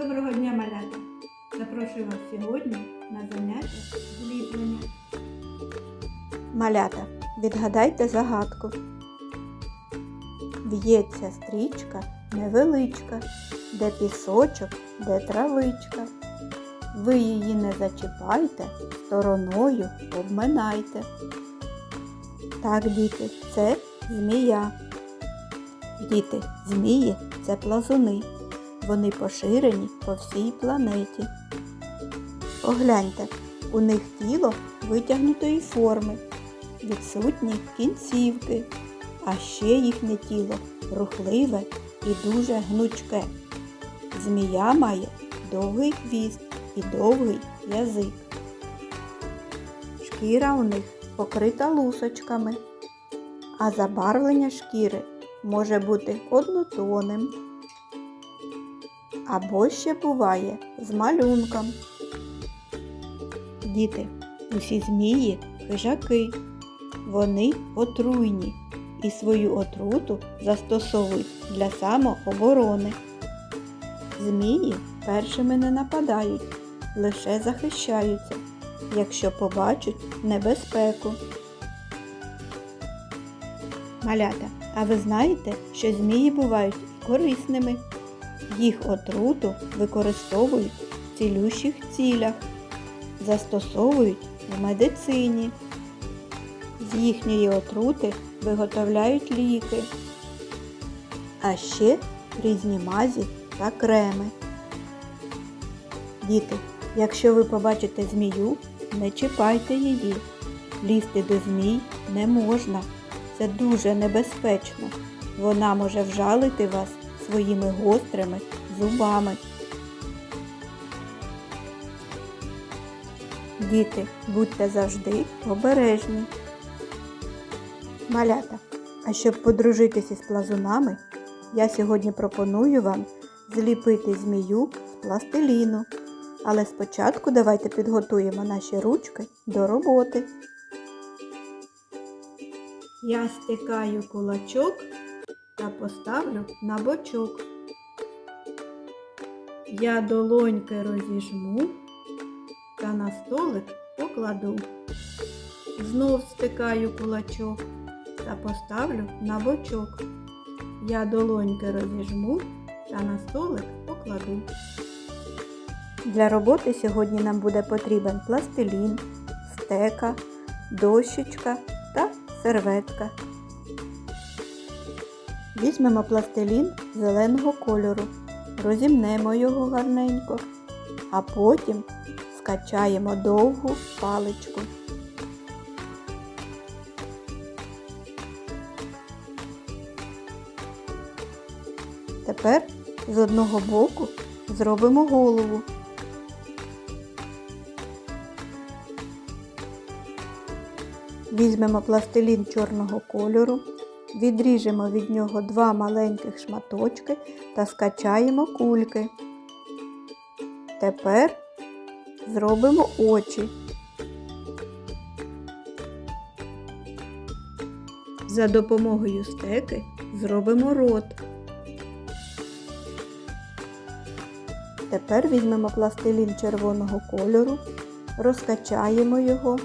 Доброго дня, малята! Запрошую вас сьогодні на заняття зліплення. Малята, відгадайте загадку. В'ється стрічка невеличка, де пісочок, де травичка. Ви її не зачіпайте, стороною обминайте. Так, діти, це змія. Діти, змії це плазуни. Вони поширені по всій планеті. Погляньте, у них тіло витягнутої форми, відсутні кінцівки, а ще їхнє тіло рухливе і дуже гнучке. Змія має довгий хвіст і довгий язик. Шкіра у них покрита лусочками, а забарвлення шкіри може бути однотонним. Або ще буває з малюнком. Діти, усі змії хижаки. Вони отруйні і свою отруту застосовують для самооборони. Змії першими не нападають, лише захищаються, якщо побачать небезпеку. Малята, а ви знаєте, що змії бувають корисними? Їх отруту використовують в цілющих цілях застосовують в медицині. З їхньої отрути виготовляють ліки, а ще різні мазі та креми. Діти, якщо ви побачите змію, не чіпайте її. Лізти до змій не можна. Це дуже небезпечно. Вона може вжалити вас своїми гострими зубами. Діти, будьте завжди обережні. Малята, а щоб подружитися з плазунами, я сьогодні пропоную вам зліпити змію з пластиліну. Але спочатку давайте підготуємо наші ручки до роботи. Я стикаю кулачок та поставлю на бочок. Я долоньки розіжму та на столик покладу. Знов стикаю кулачок та поставлю на бочок. Я долоньки розіжму та на столик покладу. Для роботи сьогодні нам буде потрібен пластилін, стека, дощечка та серветка. Візьмемо пластилін зеленого кольору, розімнемо його гарненько, а потім скачаємо довгу паличку. Тепер з одного боку зробимо голову. Візьмемо пластилін чорного кольору, відріжемо від нього два маленьких шматочки та скачаємо кульки. Тепер зробимо очі. За допомогою стеки зробимо рот. Тепер візьмемо пластилін червоного кольору, розкачаємо його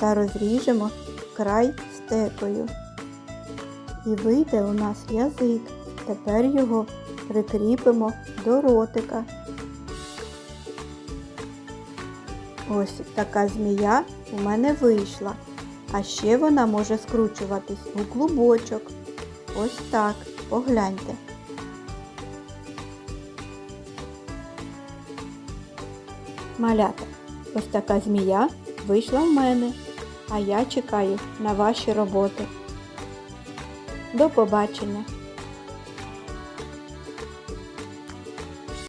та розріжемо край стекою. І вийде у нас язик. Тепер його прикріпимо до ротика. Ось така змія у мене вийшла. А ще вона може скручуватись у клубочок. Ось так. Погляньте. Малята, ось така змія вийшла в мене, а я чекаю на ваші роботи. До побачення!